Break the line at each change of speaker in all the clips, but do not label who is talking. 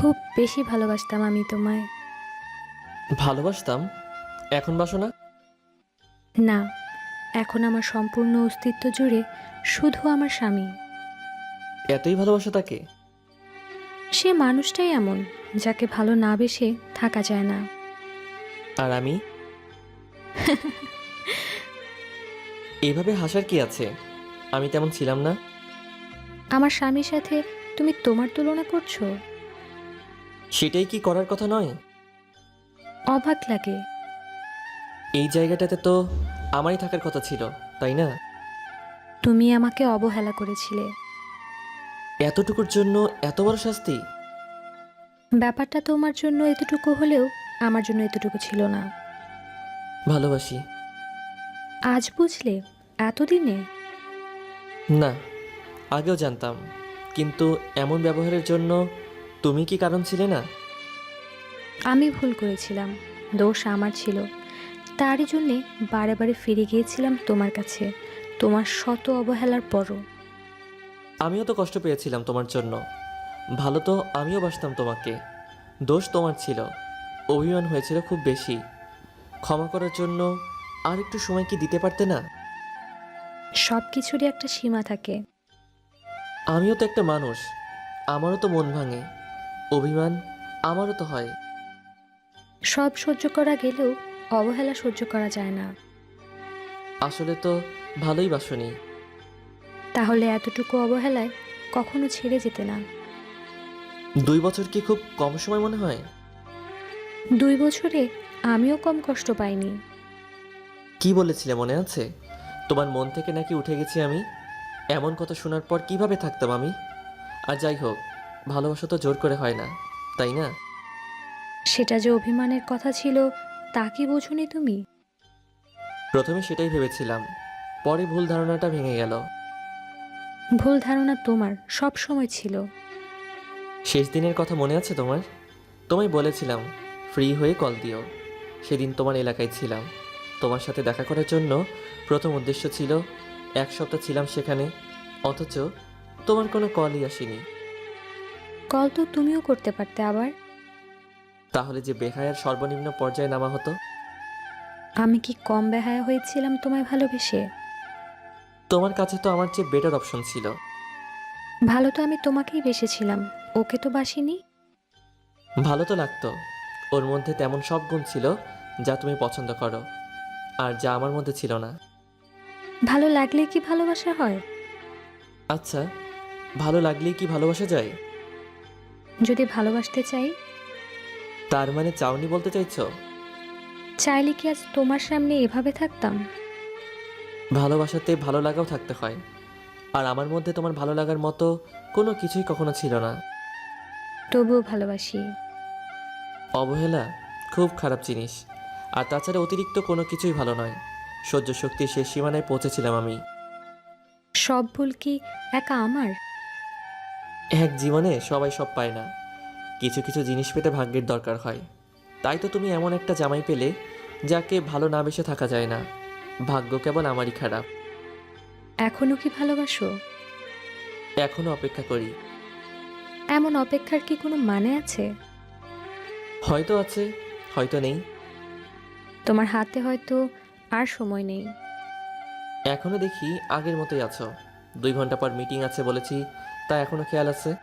খুব বেশি ভালোবাসতাম আমি তোমায়।
ভালোবাসতাম? এখন বাসো না?
না এখন আমার সম্পূর্ণ অস্তিত্ব জুড়ে শুধু আমার স্বামী।
এতই ভালোবাসো তাকে?
সে মানুষটাই এমন যাকে ভালো না বেসে থাকা যায় না।
আর আমি? এইভাবে হাসার কি আছে? আমি তেমন ছিলাম না।
আমার স্বামীর সাথে তুমি তোমার তুলনা করছ?
সেটাই কি করার কথা নয়?
অবাক লাগে।
এই জায়গাটাতে তো আমারই থাকার কথা ছিল তাই না?
তুমি আমাকে অবহেলা করেছিলে।
এতটুকুর জন্য এত বড় শাস্তি?
ব্যাপারটা তোমার জন্য এতটুকু হলেও আমার জন্য এতটুকু ছিল না।
ভালোবাসি।
আজ বুঝলে এতদিনে?
না আগেও জানতাম কিন্তু এমন ব্যবহারের জন্য তুমি কি কারণ ছিলে না?
আমি ভুল করেছিলাম। দোষ আমার ছিল। তারই জন্যে বারে বারে ফিরে গিয়েছিলাম তোমার কাছে তোমার শত অবহেলার পরও।
আমিও তো কষ্ট পেয়েছিলাম তোমার জন্য। ভালো তো আমিও বাসতাম তোমাকে। দোষ তোমার ছিল। অভিমান হয়েছিল খুব বেশি। ক্ষমা করার জন্য আর একটু সময় কি দিতে পারতে না?
সব কিছুরই একটা সীমা থাকে।
আমিও তো একটা মানুষ। আমারও তো মন ভাঙে। অভিমান আমারও তো হয়।
সব সহ্য করা গেলেও অবহেলা সহ্য করা যায় না।
আসলে তো ভালোই বাসনি।
তাহলে এতটুকু অবহেলায় কখনো ছেড়ে যেতে না।
দুই বছর কি খুব কম সময় মনে হয়?
দুই বছরে আমিও কম কষ্ট পাইনি।
কি বলেছিলে মনে আছে? তোমার মন থেকে নাকি উঠে গেছি আমি? এমন কথা শোনার পর কীভাবে থাকতাম আমি? আর যাই হোক ভালোবাসা তো জোর করে হয় না তাই না?
সেটা যে অভিমানের কথা ছিল তা কি বোঝনি তুমি?
প্রথমে সেটাই ভেবেছিলাম পরে ভুল ধারণাটা ভেঙে গেল।
ভুল ধারণা তোমার সব সময় ছিল।
শেষ দিনের কথা মনে আছে তোমার? তোমায় বলেছিলাম ফ্রি হয়ে কল দিও। সেদিন তোমার এলাকায় ছিলাম। তোমার সাথে দেখা করার জন্য প্রথম উদ্দেশ্য ছিল এক সপ্তাহ ছিলাম সেখানে অথচ তোমার কোনো কলই আসেনি।
কল তো তুমিও করতে পারতে আবার।
তাহলে যে বেহায়ার সর্বনিম্ন পর্যায়ে নামা হতো?
আমি কি কম বেহায়া হয়েছিলাম তোমায় ভালোবেসে?
তোমার কাছে তো আমার চেয়ে বেটার অপশন ছিল।
ভালো তো আমি তোমাকেই বেসেছিলাম ওকে তো বাসিনি?
ভালো তো লাগতো ওর মধ্যে তেমন সব গুণ ছিল যা তুমি পছন্দ করো আর যা আমার মধ্যে ছিল না।
ভালো লাগলে কি ভালোবাসা হয়?
আচ্ছা ভালো লাগলেই কি ভালোবাসা যায়?
যদি ভালোবাসতে চাই?
তার মানে চাওনি বলতে চাইছো?
চাইলে কি আজ তোমার সামনে এভাবে থাকতাম?
ভালোবাসাতে ভালো লাগাও থাকতে হয়। আর আমার মধ্যে তোমার ভালো লাগার মতো কোনো কিছুই কখনো ছিল না।
তবুও ভালোবাসি।
অবহেলা খুব খারাপ জিনিস। আর তাছাড়া অতিরিক্ত কোনো কিছুই ভালো নয়। সহ্য শক্তির শেষ সীমানায় পৌঁছেছিলাম আমি।
সব ভুল কি একা আমার?
এক জীবনে সবাই সব পায় না। কিছু কিছু জিনিস পেতে ভাগ্যের দরকার হয়। তাই তো তুমি এমন একটা জামাই পেলে যাকে ভালো না বেসে থাকা যায় না। ভাগ্য কেবল আমারই খারাপ।
এখনও কি ভালোবাসো?
এখনও অপেক্ষা করি।
এমন অপেক্ষার কি কোনো মানে আছে?
হয়তো আছে হয়তো নেই।
তোমার হাতে হয়তো আর সময় নেই।
এখনও দেখি আগের মতোই আছো। দুই ঘণ্টা পর মিটিং আছে বলেছি তা এখনও খেয়াল আছে?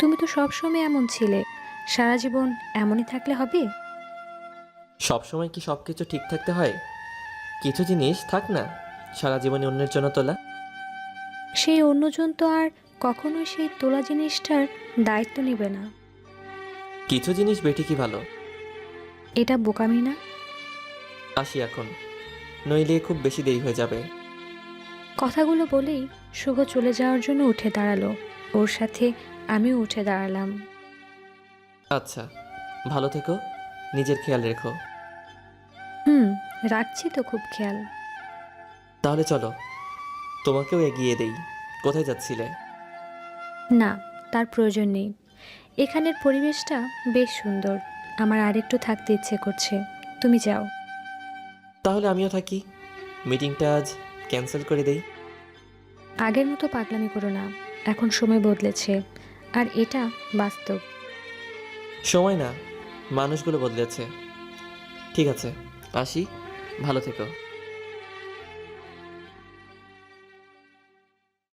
তুমি তো সবসময় এমন ছিলে। সারা জীবন এমনই থাকলে হবে?
সবসময় কি সব কিছু ঠিক থাকতে হয়? কিছু জিনিস থাক না সারা জীবনে অন্যের জন্য তোলা।
সেই অন্যজন তো আর কখনোই সেই তোলা জিনিসটার দায়িত্ব নেবে না।
কিছু জিনিস বেটি কি ভালো?
এটা বোকামি না?
আসি এখন নইলে খুব বেশি দেরি হয়ে যাবে।
কথাগুলো বলেই শুভ চলে যাওয়ার জন্য উঠে দাঁড়াল। ওর সাথে আমিও উঠে দাঁড়ালাম।
আচ্ছা ভালো থেকো। নিজের খেয়াল রেখো।
হুম রাখছি তো খুব খেয়াল।
তাহলে চলো তোমাকেও এগিয়ে দেই। কোথায় যাচ্ছিলে?
না তার প্রয়োজন নেই। এখানের পরিবেশটা বেশ সুন্দর। আমার আরেকটু থাকতে ইচ্ছে করছে। তুমি যাও।
তাহলে আমিও থাকি। মিটিংটা আজ ক্যান্সেল করে দেই?
আগের মতো পাগলামি করো না। এখন সময় বদলেছে। আর এটা বাস্তব।
সময় না মানুষগুলো বদলেছে। ঠিক আছে আসি। ভালো থেকো।